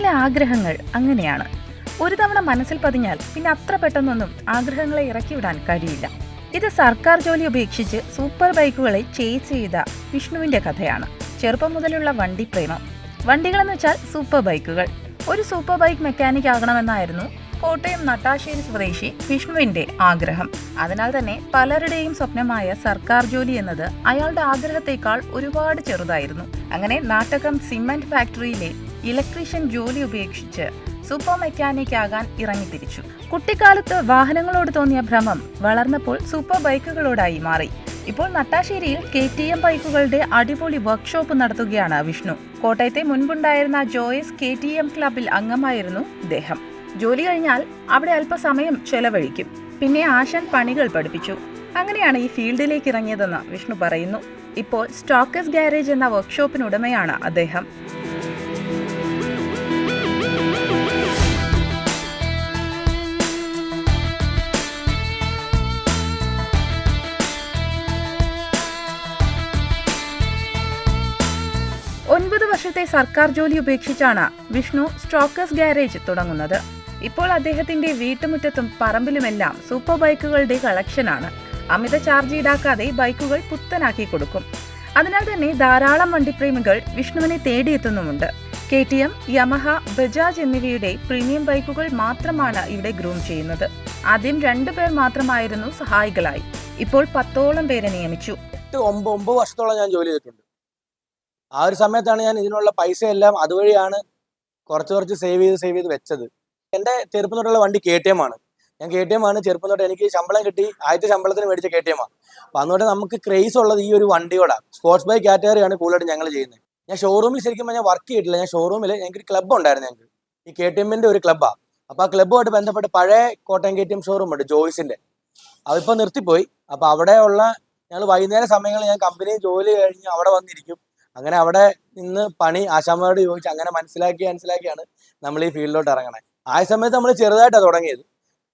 ആഗ്രഹങ്ങൾ അങ്ങനെയാണ്. ഒരു തവണ മനസ്സിൽ പതിഞ്ഞാൽ പിന്നെ അത്ര പെട്ടെന്നൊന്നും ആഗ്രഹങ്ങളെ ഇറക്കിവിടാൻ കഴിയില്ല. ഇത് സർക്കാർ ജോലി ഉപേക്ഷിച്ച് സൂപ്പർ ബൈക്കുകളെ ചേസ് ചെയ്ത വിഷ്ണുവിന്റെ കഥയാണ്. ചെറുപ്പം മുതലുള്ള വണ്ടി പ്രേമം. വണ്ടികളെന്ന് വെച്ചാൽ സൂപ്പർ ബൈക്കുകൾ. ഒരു സൂപ്പർ ബൈക്ക് മെക്കാനിക് ആകണമെന്നായിരുന്നു കോട്ടയം നട്ടാശ്ശേരി സ്വദേശി വിഷ്ണുവിന്റെ ആഗ്രഹം. അതിനാൽ തന്നെ പലരുടെയും സ്വപ്നമായ സർക്കാർ ജോലി എന്നത് അയാളുടെ ആഗ്രഹത്തെക്കാൾ ഒരുപാട് ചെറുതായിരുന്നു. അങ്ങനെ നാട്ടകം സിമന്റ് ഫാക്ടറിയിലെ ഇലക്ട്രീഷ്യൻ ജോലി ഉപേക്ഷിച്ച് സൂപ്പർ മെക്കാനിക് ആകാൻ ഇറങ്ങിത്തിരിച്ചു. കുട്ടിക്കാലത്ത് വാഹനങ്ങളോട് തോന്നിയ ഭ്രമം വളർന്നപ്പോൾ സൂപ്പർ ബൈക്കുകളോടായി മാറി. ഇപ്പോൾ നട്ടാശ്ശേരിയിൽ കെ ടി എം ബൈക്കുകളുടെ അടിപൊളി വർക്ക്ഷോപ്പ് നടത്തുകയാണ് വിഷ്ണു. കോട്ടയത്തെ മുൻപുണ്ടായിരുന്ന ജോയസ് കെ ടി എം ക്ലബിൽ അംഗമായിരുന്നു ഇദ്ദേഹം. ജോലി കഴിഞ്ഞാൽ അവിടെ അല്പസമയം ചെലവഴിക്കും. പിന്നെ ആശൻ പണികൾ പഠിപ്പിച്ചു. അങ്ങനെയാണ് ഈ ഫീൽഡിലേക്ക് ഇറങ്ങിയതെന്ന് വിഷ്ണു പറയുന്നു. ഇപ്പോൾ സ്റ്റോക്കസ് ഗാരേജ് എന്ന വർക്ക്ഷോപ്പിനുടമയാണ് അദ്ദേഹം. വർഷത്തെ സർക്കാർ ജോലി ഉപേക്ഷിച്ചാണ് വിഷ്ണു സ്റ്റോക്കേഴ്സ് ഗാരേജ് തുടങ്ങുന്നത്. ഇപ്പോൾ അദ്ദേഹത്തിന്റെ വീട്ടുമുറ്റത്തും പറമ്പിലുമെല്ലാം സൂപ്പർ ബൈക്കുകളുടെ കളക്ഷനാണ്. അമിത ചാർജ് ഈടാക്കാതെ ബൈക്കുകൾ പുത്തനാക്കി കൊടുക്കും. അതിനാൽ തന്നെ ധാരാളം വണ്ടിപ്രേമികൾ വിഷ്ണുവിനെ തേടിയെത്തുന്നുമുണ്ട്. K T M Yamaha Bajaj എന്നിവയുടെ പ്രീമിയം ബൈക്കുകൾ മാത്രമാണ് ഇവിടെ ഗ്രൂം ചെയ്യുന്നത്. ആദ്യം രണ്ടു പേർ മാത്രമായിരുന്നു സഹായികളായി. ഇപ്പോൾ പത്തോളം പേരെ നിയമിച്ചു. ഒമ്പത് വർഷത്തോളം ഞാൻ ജോലി ചെയ്തിട്ടുണ്ട്. ആ ഒരു സമയത്താണ് ഞാൻ ഇതിനുള്ള പൈസ എല്ലാം അതുവഴിയാണ് കുറച്ച് കുറച്ച് സേവ് ചെയ്ത് സേവ് ചെയ്ത് വെച്ചത്. എന്റെ ചെറുപ്പം തൊട്ടുള്ള വണ്ടി കെ ടി എം ആണ്. ഞാൻ കെ ടി എം ആണ് ചെറുപ്പം തൊട്ട് എനിക്ക് ശമ്പളം കിട്ടി ആദ്യത്തെ ശമ്പളത്തിന് മേടിച്ച കെ ടി എം ആണ് അപ്പം അന്നുകൊണ്ട് നമുക്ക് ക്രേസ് ഉള്ളത് ഈ ഒരു വണ്ടിയോടാണ് സ്പോർട്സ് ബൈക്ക് കാറ്റഗറിയാണ് കൂടുതലായിട്ട് ഞങ്ങൾ ചെയ്യുന്നത്. ഞാൻ ഷോറൂമിൽ ശരിക്കും ഞാൻ വർക്ക് ചെയ്തിട്ടില്ല. ഞാൻ ഷോറൂമിൽ ഒരു ക്ലബ്ബ് ഉണ്ടായിരുന്നു ഞങ്ങൾക്ക് ഈ കെ ടി എമ്മിന്റെ ഒരു ക്ലബ്ബാണ് അപ്പോൾ ആ ക്ലബ്ബുമായിട്ട് ബന്ധപ്പെട്ട് പഴയ Kottayam K T M showroom ഉണ്ട് ജോയ്സിന്റെ അതിപ്പോൾ നിർത്തിപ്പോയി. അപ്പോൾ അവിടെയുള്ള ഞങ്ങൾ വൈകുന്നേര സമയങ്ങളിൽ ഞാൻ കമ്പനി ജോലി കഴിഞ്ഞ് അവിടെ വന്നിരിക്കും. അങ്ങനെ അവിടെ നിന്ന് പണി ആശാമ്മയോട് ചോദിച്ച് അങ്ങനെ മനസ്സിലാക്കി മനസ്സിലാക്കിയാണ് നമ്മൾ ഈ ഫീൽഡിലോട്ട് ഇറങ്ങണത് ആ സമയത്ത് നമ്മൾ ചെറുതായിട്ടാണ് തുടങ്ങിയത്.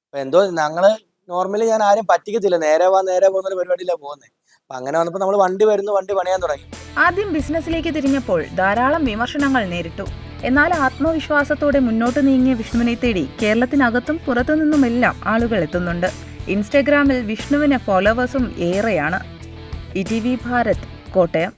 അപ്പൊ എന്തോ ഞങ്ങൾ നോർമലി ഞാൻ ആരും പറ്റിക്കത്തില്ല. നേരെ വാ നേരെ പോകുന്ന ഒരു പരിപാടിയിലാണ് പോകുന്നത് അങ്ങനെ വന്നപ്പോൾ നമ്മൾ വണ്ടി വരുന്നു വണ്ടി പണിയാൻ തുടങ്ങി. ആദ്യം ബിസിനസ്സിലേക്ക് തിരിഞ്ഞപ്പോൾ ധാരാളം വിമർശനങ്ങൾ നേരിട്ടു. എന്നാൽ ആത്മവിശ്വാസത്തോടെ മുന്നോട്ട് നീങ്ങിയ വിഷ്ണുവിനെ തേടി കേരളത്തിനകത്തും പുറത്തുനിന്നുമെല്ലാം ആളുകൾ എത്തുന്നുണ്ട്. ഇൻസ്റ്റഗ്രാമിൽ വിഷ്ണുവിന് ഫോളോവേഴ്സും ഏറെയാണ്. E T V Bharat Kottayam.